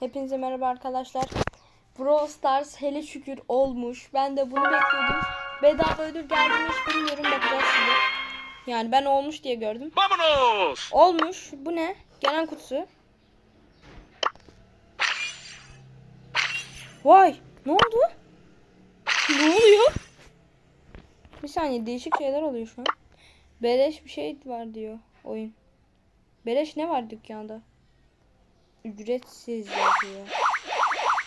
Hepinize merhaba arkadaşlar. Brawl Stars hele şükür olmuş. Ben de bunu bekliyordum. Bedava ödül geldi mi bilmiyorum bakacağız şimdi. Yani ben olmuş diye gördüm. Vámonos! Olmuş. Bu ne? Gelen kutusu. Vay! Ne oldu? Ne oluyor? Bir saniye değişik şeyler oluyor şu an. Beleş bir şey var diyor oyun. Beleş ne var dükkanda? Ücretsiz yazıyor.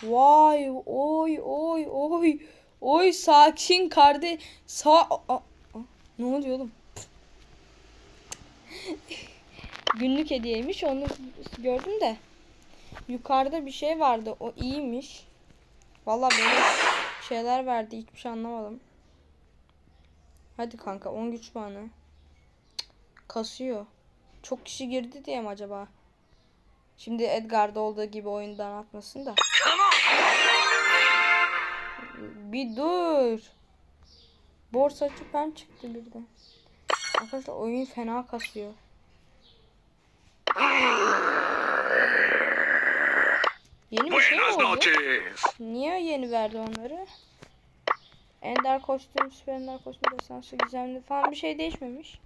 Vay oy oy oy. Oy sakin kardeş. Sa Aa, aa, ne oluyor oğlum? Günlük hediyeymiş onu gördüm de. Yukarıda bir şey vardı o iyiymiş. Vallahi böyle şeyler verdi hiçbir şey anlamadım. Hadi kanka 10 güç puanı. Kasıyor. Çok kişi girdi diye mi acaba? Şimdi Edgar'da olduğu gibi oyundan atmasın da. Bir dur. Borsacı ben çıktı birden. Arkadaşlar oyun fena kasıyor. Yeni bir şey mi oldu? Niye yeni verdi onları? Ender kostüm, süper ender kostüm, destansı, gizemli falan bir şey değişmemiş.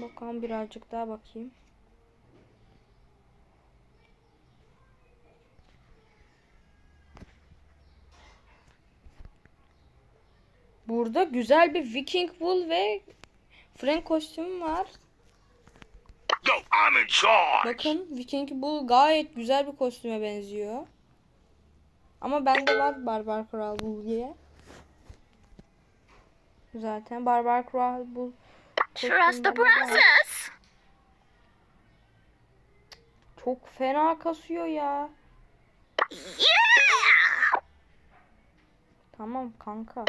Bakalım birazcık daha bakayım. Burada güzel bir Viking Wool ve Frank kostümü var. Bakın Viking Bull gayet güzel bir kostüme benziyor. Ama bende var Barbar Kral Bull diye. Zaten Barbar Kral Bull Trust the process. Çok fena kasıyor ya. Yeah! Tamam kanka.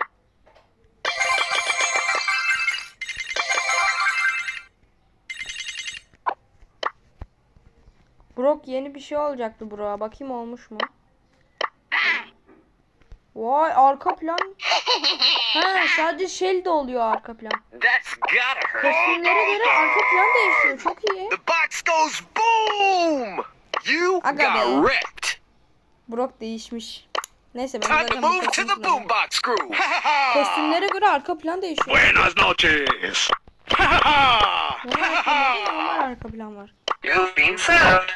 Brock yeni bir şey olacaktı Brock'a. Bakayım olmuş mu? Vay arka plan. Ha sadece Shelly oluyor arka plan. Kostümlere göre arka plan değişiyor. Çok iyi. The box goes boom! You Aga got wrecked! Brock değişmiş. Neyse ben Time zaten move to the boombox crew! Kostümlere göre arka plan değişiyor. Buenas noches! Normal arka plan var. You've been served!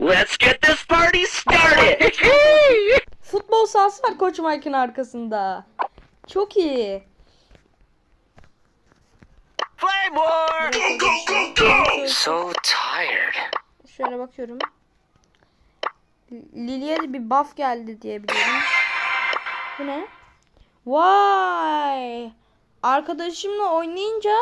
Let's get this party started! Futbol sahası var Koç Mike'ın arkasında. Çok iyi. Flame war! Go, go, go, go! So tired. Şöyle bakıyorum. Lily'e de bir buff geldi diye biliyorum. Bu ne? Vay! Arkadaşımla oynayınca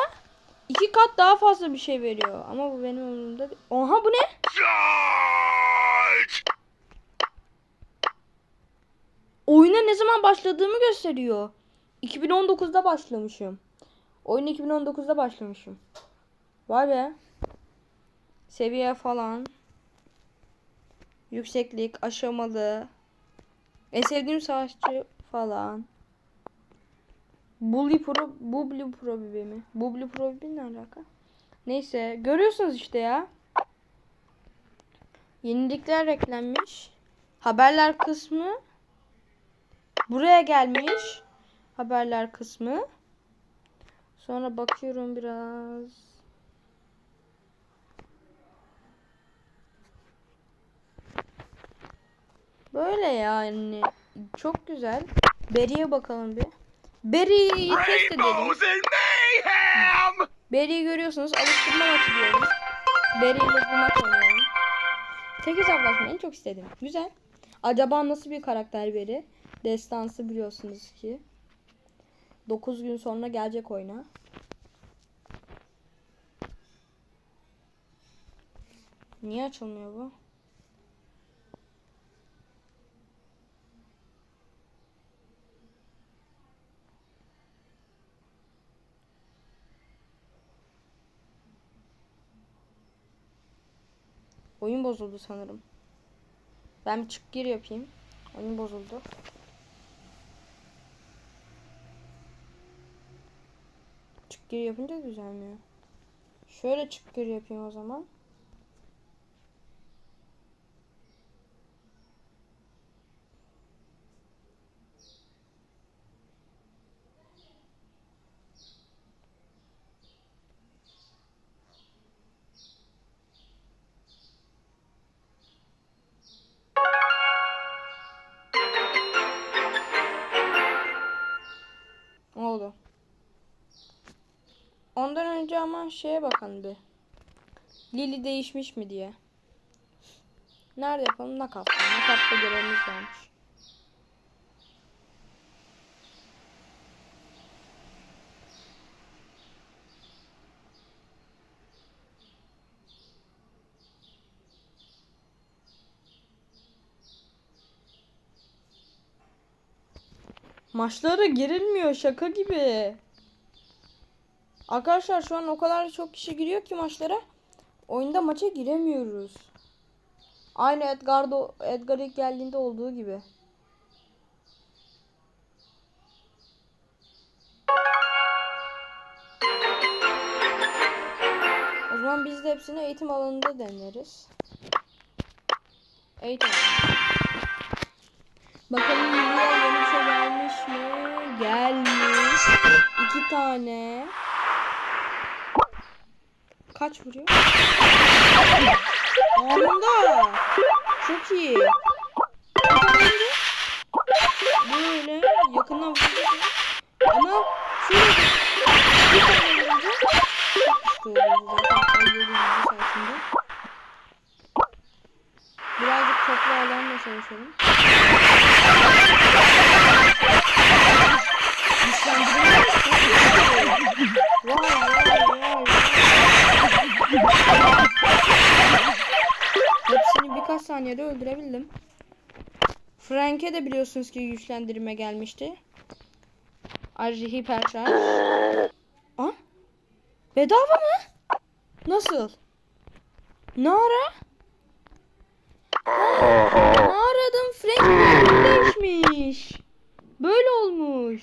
iki kat daha fazla bir şey veriyor. Ama bu benim umurumda değil. Oha bu ne? Charge! Oyuna ne zaman başladığımı gösteriyor. 2019'da başlamışım. Oyun 2019'da başlamışım. Vay be. Seviye falan. Yükseklik, aşamalı. En sevdiğim savaşçı falan. Bully Pro, Bubli Pro mi? Bubli Pro ne alaka? Neyse, görüyorsunuz işte ya. Yenilikler eklenmiş. Haberler kısmı Buraya gelmiş haberler kısmı. Sonra bakıyorum biraz. Böyle yani. Çok güzel. Berry'e bakalım bir. Berry'i test edelim. Berry'i görüyorsunuz. Alıştırma maçı diyoruz. Berry ile bir maç oynayalım. Tek hesaplaşmayı en çok istedim. Güzel. Acaba nasıl bir karakter Berry? Destansı biliyorsunuz ki. 9 gün sonra gelecek oyuna. Niye açılmıyor bu? Oyun bozuldu sanırım. Ben bir çık gir yapayım. Oyun bozuldu. Çık gir yapınca düzelmiyor. Şöyle çıkgır yapayım o zaman. Ama şeye bakalım bir. Lili değişmiş mi diye. Nerede yapalım? Nakafta. Nakafta görevimiz varmış. Maçlara girilmiyor şaka gibi. Arkadaşlar şu an o kadar çok kişi giriyor ki maçlara. Oyunda maça giremiyoruz. Aynı Edgar'da Edgar ilk geldiğinde olduğu gibi. O zaman biz de hepsini eğitim alanında deneriz. Eğitim. Bakalım yeni bir şey gelmiş mi? Gelmiş. İki tane. Kaç vuruyor? Anında. Çok iyi. Böyle yakından vurdu. Ama şöyle bir tane. Birazcık toplu alanla çalışalım. Güçlendirme vay vay. Hepsini birkaç saniyede öldürebildim. Frank'e de biliyorsunuz ki güçlendirme gelmişti. Ayrıca hiper şarj. Aa? Bedava mı? Nasıl? Ne ara? Ne aradım? Frank değişmiş. Böyle olmuş.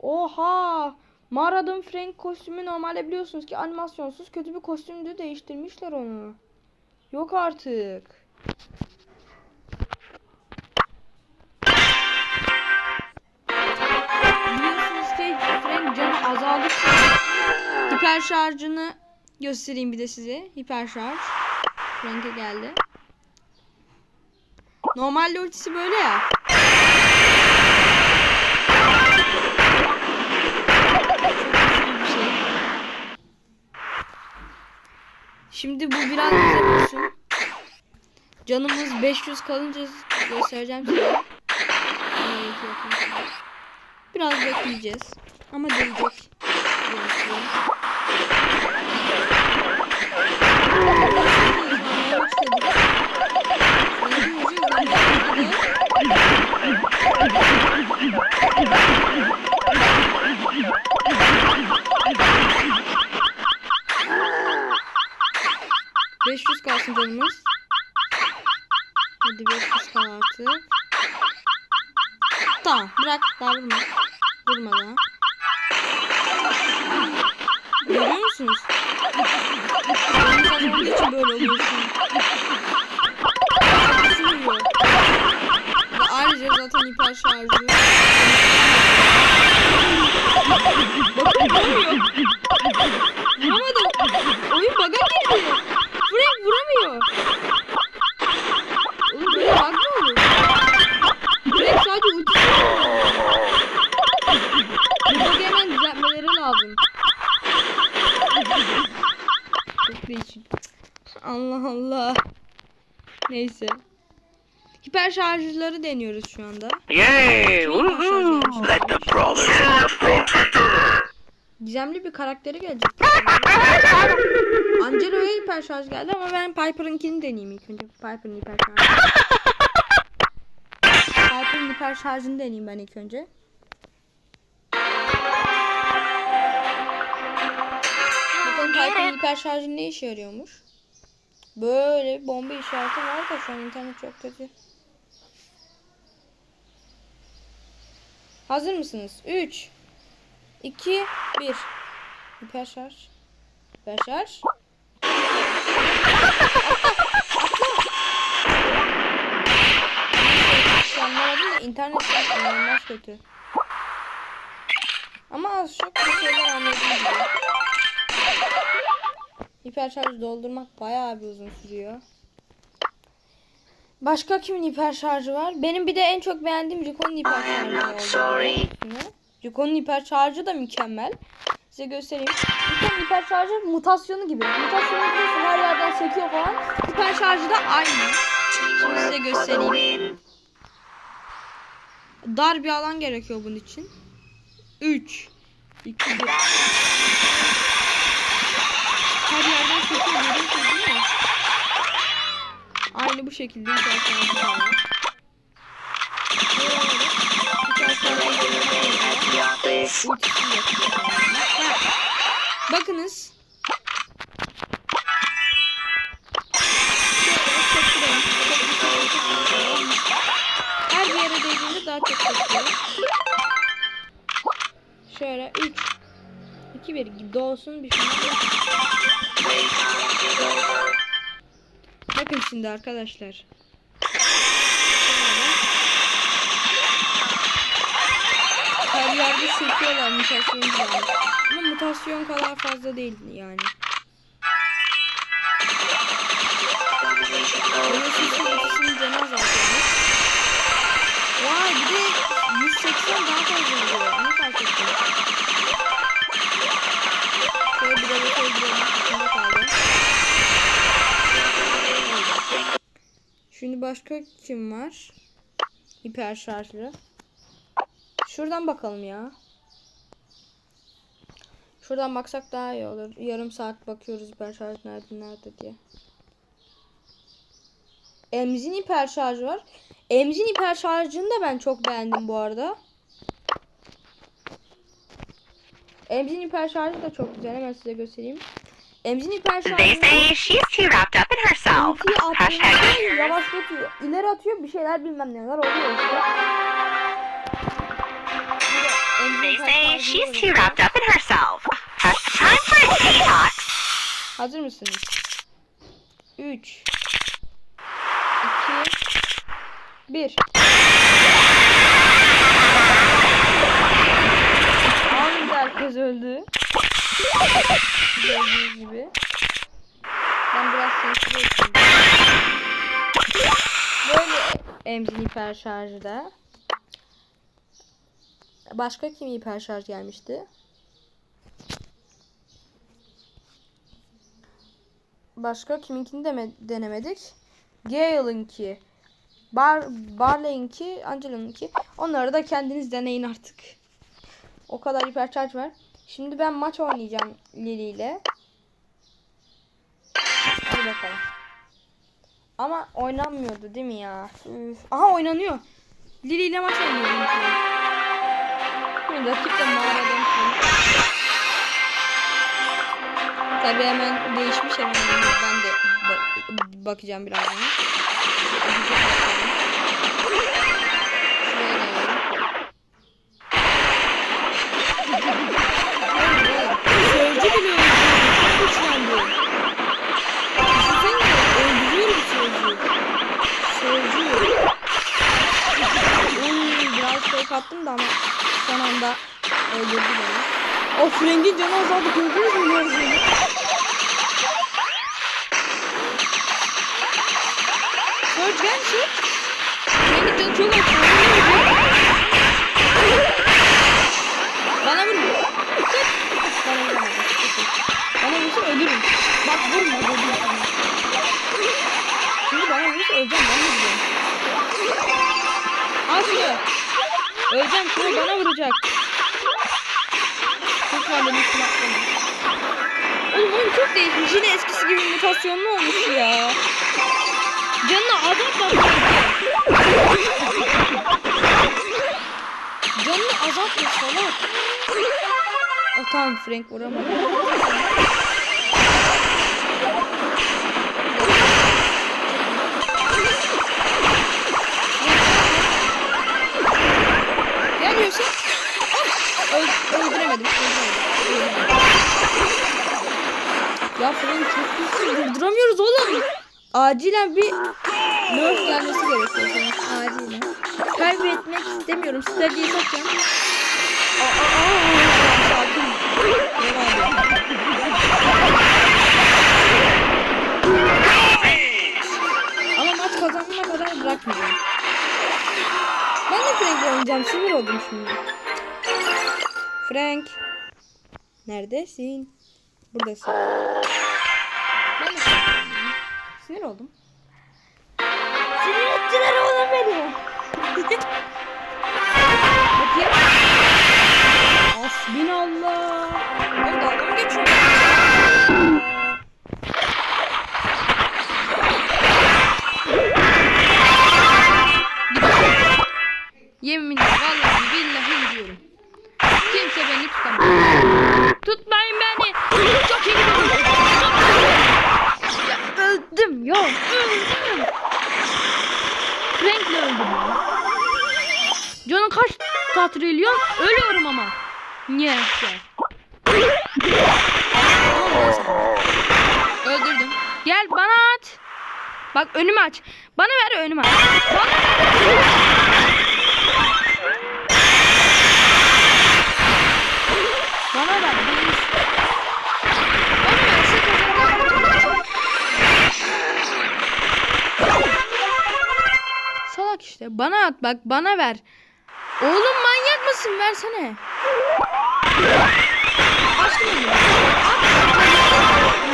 Oha. Mağaradım Frank kostümü normalde biliyorsunuz ki animasyonsuz kötü bir kostümdü değiştirmişler onu. Yok artık. Biliyorsunuz ki Frank canı azaldıkça hiper şarjını göstereyim bir de size. Hiper şarj. Frank'e geldi. Normalde ultisi böyle ya. Şimdi bu biraz bize dursun. Canımız 500 kalınca göstereceğim size. Biraz bekleyeceğiz. Ama değecek. Beş yüz kalsın canımız. Hadi 500 kal artık. Tamam bırak daha vurma. Vurma daha. Görüyor musunuz? Oyun kazandığı için böyle oluyorsun. Sürüyor. Ve ayrıca zaten hiper şarjı. Şarjları deniyoruz şu anda. Yay! Let the brothers Gizemli bir karakteri gelecek. Angelo'ya hiper şarj geldi ama ben Piper'ınkini deneyeyim ilk önce. Piper'ın hiper şarjı. Piper'ın hiper şarjını deneyeyim ben ilk önce. Bakalım Piper'ın hiper şarjı ne işe yarıyormuş. Böyle bir bomba işareti var da şu an internet çok kötü. Hazır mısınız? 3 2 1 Hiper şarj. Hiper şarj. Anlamadım da internet inanılmaz kötü. Ama az çok bir şeyler anladım. Hiper şarj doldurmak bayağı bir uzun sürüyor. Başka kimin hiper şarjı var? Benim bir de en çok beğendiğim Ricoh'un hiper şarjı. Ricoh'un hiper şarjı da mükemmel. Size göstereyim. Ricoh'un hiper şarjı mutasyonu gibi. Mutasyonu biliyorsun her yerden sekiyor falan. Hiper şarjı da aynı. Şimdi size göstereyim. Dar bir alan gerekiyor bunun için. 3 2 1 Her yerden sekiyor görüyorsunuz değil mi? Aynı bu şekilde hiper şarjı da var. Böyle hiper şarjı da var. Ultisi yok. Ha, Bakınız. Her yere değdiğinde daha çok çekiyor. Şöyle 3 2 1 doğsun bir şey. Bakın şimdi arkadaşlar. Her yerde sürtüyorlar mutasyon gibi. Ama mutasyon kadar fazla değil yani. Vay bir de 180 daha fazla oluyor. Onu fark ettim. Şimdi başka kim var? Hiper şarjlı. Şuradan bakalım ya. Şuradan baksak daha iyi olur. Yarım saat bakıyoruz hiper şarj nerede nerede diye. Emzin hiper şarjı var. Emzin hiper şarjını da ben çok beğendim bu arada. Emzin hiper şarjı da çok güzel. Hemen size göstereyim. Emzin hiper şarjı şeyler bilmem neler oluyor işte. They say she's too wrapped up in herself. Has time for a detox. Hazır mısınız? 3 2 1 Anında herkes öldü. Gördüğünüz gibi. Ben biraz sesli. Böyle emzin hiper şarjı da. Başka kim hiper şarj gelmişti? Başka kiminkini deme, denemedik. Gale'ınki. Bar, Barley'inki, Angela'nınki. Onları da kendiniz deneyin artık. O kadar hipercharge var. Şimdi ben maç oynayacağım Lili ile. Hadi bakalım. Ama oynanmıyordu değil mi ya? Üf. Aha oynanıyor. Lili ile maç oynuyorum. Şimdi rakip de mağaradan Tabii hemen değişmiş hemen. Ben de ba- bakacağım birazdan. Biraz fake attım da ama son anda öldürdü beni. Of rengin canı azaldı gördünüz mü gördüğünü? George gel şu. Rengin canı çok az. Bana vurma. Tık. Bana vurma. Bana vursa ölürüm. Bak vurma dedim sana. Şimdi bana vursa öleceğim ben de biliyorum. Şunu. Öleceğim şunu bana vuracak. Lütfen beni kulaklarım. Oğlum oyun çok değişmiş. Yine eskisi gibi mutasyonlu olmuş ya. Canına azaltma sanki. Canını azaltma salak. O tamam Frank vuramadı. Öl öldüremedim. öldüremedim. Ya Frank çok güçlü. Durduramıyoruz oğlum. Acilen bir nerf gelmesi gerekiyor. Frank. Acilen. Kaybetmek istemiyorum. Stratejiyi satacağım. Aa, aa, aa. Ama maç kazanana kadar bırakmayacağım. Ben de Frank'le oynayacağım. Sinir oldum şimdi. Frank. Neredesin? Buradasın. Ben. Sinir oldum. Sinir ettiler oğlum beni. Bakayım. Hasbinallah. Niye işte? Öldürdüm. Gel bana at. Bak önümü aç. Bana ver önümü aç. Bana ver. Bana ver. Salak işte. Bana at bak. Bana ver. Oğlum manyak mısın? Versene.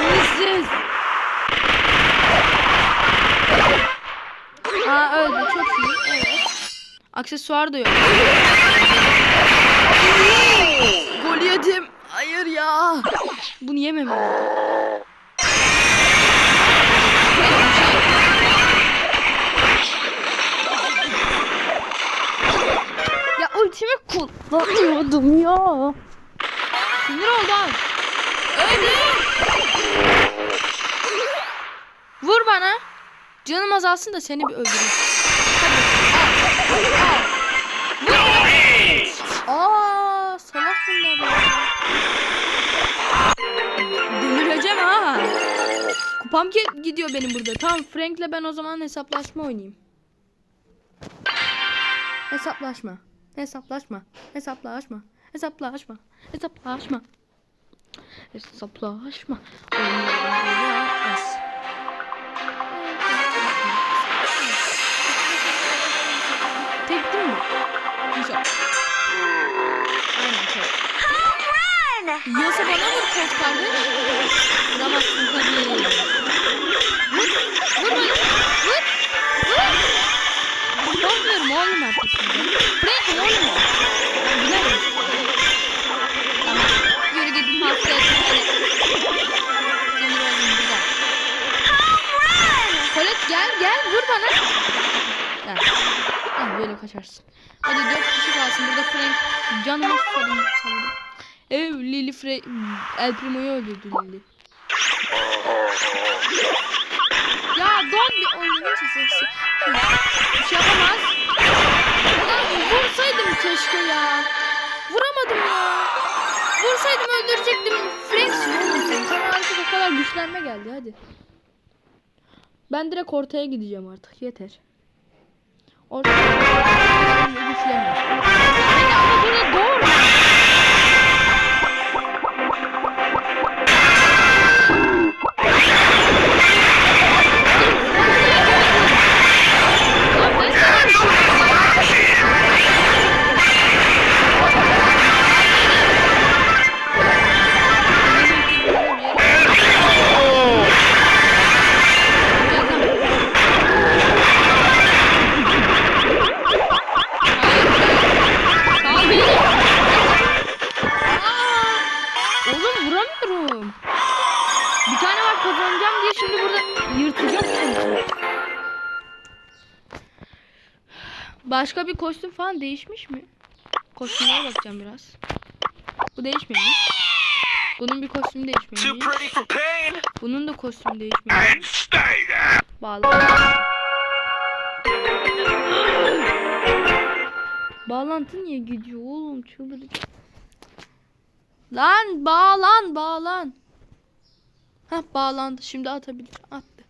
Hırsız. Aa öldü. Çok iyi. Evet. Aksesuar da yok. Gol yedim. Hayır ya. Bunu yemem. Ya ultimi kullanıyordum ya. Sinir oldum. Öldü. Vur bana. Canım azalsın da seni bir öldüreyim. Hadi. Al. Al. Aa, salak bunlar ya. Delireceğim ha. Kupam gidiyor benim burada. Tamam Frank'le ben o zaman hesaplaşma oynayayım. Hesaplaşma. Hesaplaşma. Hesaplaşma. Hesaplaşma. Hesaplaşma. Hesaplaşma. Oynayacağız. Tektim mi? Güzel. Aynen tek. Yiyorsa bana vur koç kardeş. Vuramazsın tabii. Vur. Vur bana. Vur. Korkmuyorum oğlum artık şimdi. Bırakın oğlum. Gülerim. Tamam. Yürü git hasta et. Hadi. Sinir oldum güzel. Colette gel gel vur bana. Gel. Gel böyle kaçarsın. Hadi dört kişi kalsın. Burada Frank canıma susadım sanırım. Ev Lily Frey El Primo'yu öldürdü Lily. Ya don bir oyunun sesi. Bir şey yapamaz. Vursaydım keşke ya. Vuramadım ya. Vursaydım öldürecektim. Oğlum sen. Sana artık o kadar güçlenme geldi hadi. Ben direkt ortaya gideceğim artık yeter. Ortaya güçlenme. Beni ama burada doğru. Başka bir kostüm falan değişmiş mi? Kostümlere bakacağım biraz. Bu değişmemiş. Bunun bir kostümü değişmemiş. Bunun da kostümü değişmemiş. Bağlı. Bağlantı niye gidiyor oğlum çıldıracağım. Lan bağlan bağlan. Hah bağlandı. Şimdi atabilir. Attı.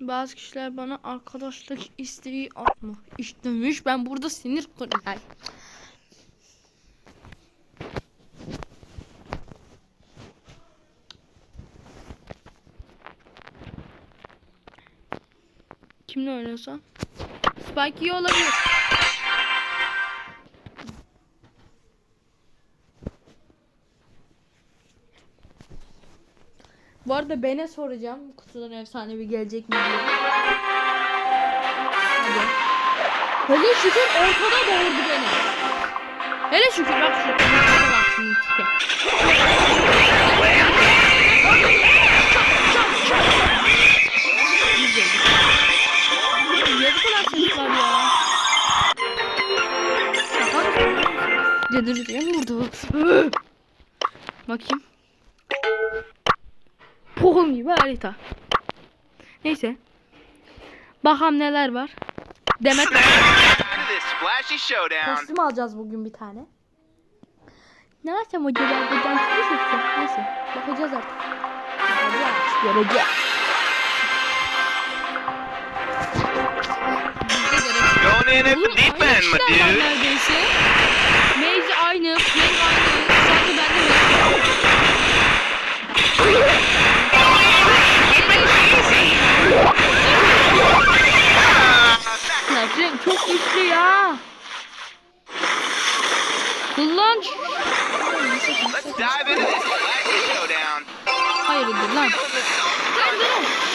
Bazı kişiler bana arkadaşlık isteği atma. İstemiş ben burada sinir kırıyorum. Kimle oynuyorsan? Spike iyi olabilir. Bu arada Ben'e soracağım. Kutudan efsanevi gelecek mi diye. Hadi. Hele şükür ortada doğurdu beni. Hele şükür bak şu. Bak şimdi. Niye bu kadar Pohum gibi harita. Neyse. Bakalım neler var. Demet kostüm alacağız bugün bir tane. Ne yapacağım acaba? Buradan çıkmış Neyse. Bakacağız artık. Bakacağız. Göreceğiz. Going in at the deep aynı end, my dude. Maze aynı, Flame aynı. Sanki bende mi? Flame çok güçlü ya. Kullan. Showdown. Hayırdır lan. Feeling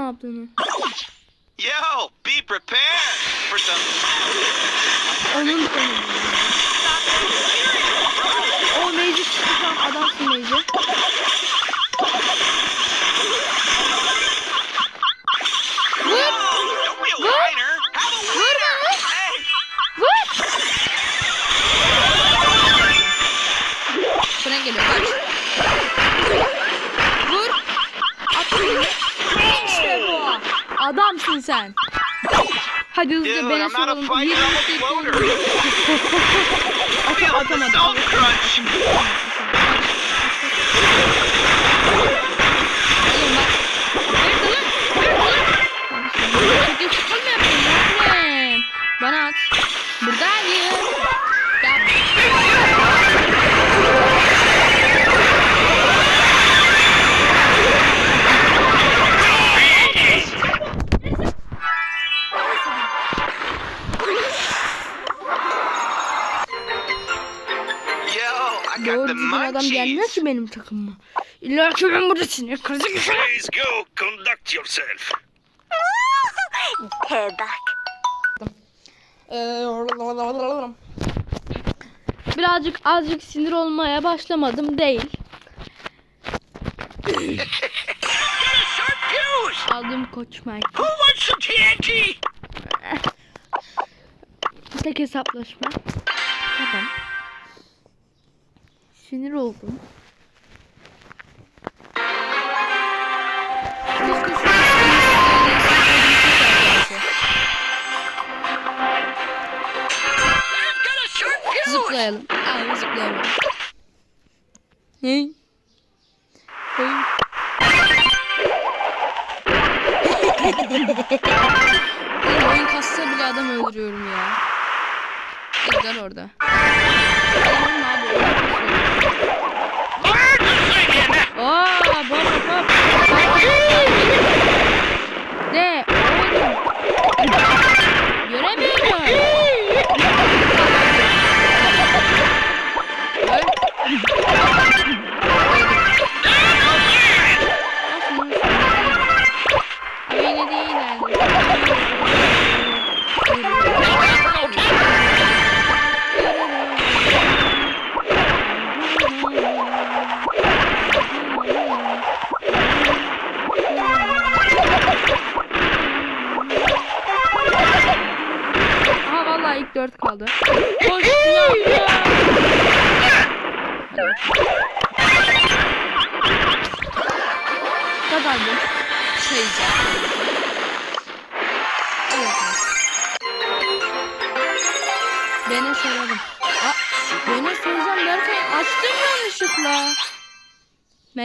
ne yaptığını. Yo, be prepared for some Onun sonu. O Mage'i çıktı tam adamsın. Vur! No real What? whiner. Have a Vur winner. bana! Hey, Vur! Fren geliyor kaç. Vur! At bunu. İşte bu. Adamsın sen. Hadi hızlıca dude, beni I'm not a soralım. fighter, adam gelmiyor ki benim takımıma. İlla ki ben burada sinir kırıcı Please go conduct yourself. Birazcık azıcık sinir olmaya başlamadım değil. Aldığım koç Mike. Who wants some TNT? Tek hesaplaşma. Tamam. Sinir oldum. Zıplayalım. Ay zıplayalım. Ne? Hey. Oğlum oyun kassa bile adam öldürüyorum ya. Edgar orada. ねえ、俺に。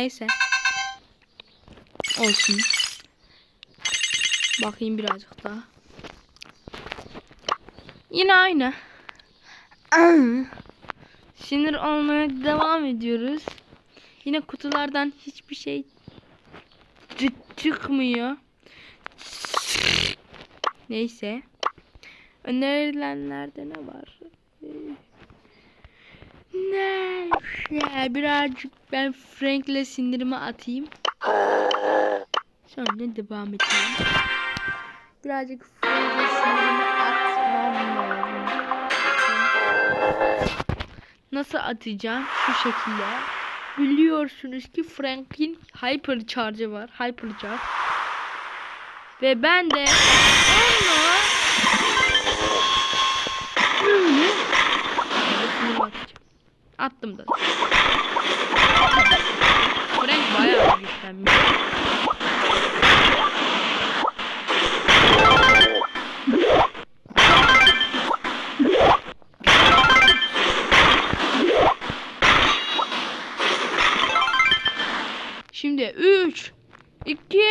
Neyse. Olsun. Bakayım birazcık daha. Yine aynı. Sinir olmaya devam ediyoruz. Yine kutulardan hiçbir şey çı- çıkmıyor. Neyse. Önerilenlerde ne var? Neyse birazcık ben Frank'le sindirimi atayım. Sonra devam edeyim. Birazcık Frank'le sindirimi atmam. Nasıl atacağım? Şu şekilde. Biliyorsunuz ki Frank'in Hyper Charge'ı var. Hyper Charge. Ve ben de Attım da. Frank bayağı güçlenmiş. Şimdi 3 2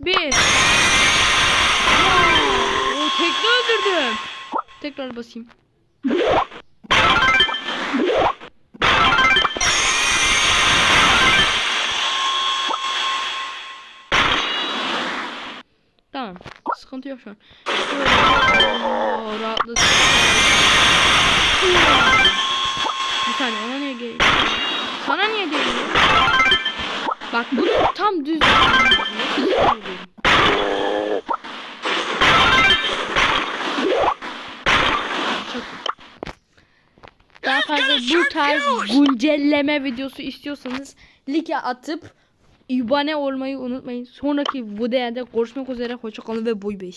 1 Oo, tekrar öldürdüm. Tekrar basayım. Sıkıntı yok şu an. Oo, rahatladım. Bir saniye ona niye geliyor? Sana niye geliyor? Bak bunu tam düz. Daha fazla bu tarz güncelleme videosu istiyorsanız like atıp abone olmayı unutmayın. Sonraki videoda görüşmek üzere. Hoşçakalın ve boy bey.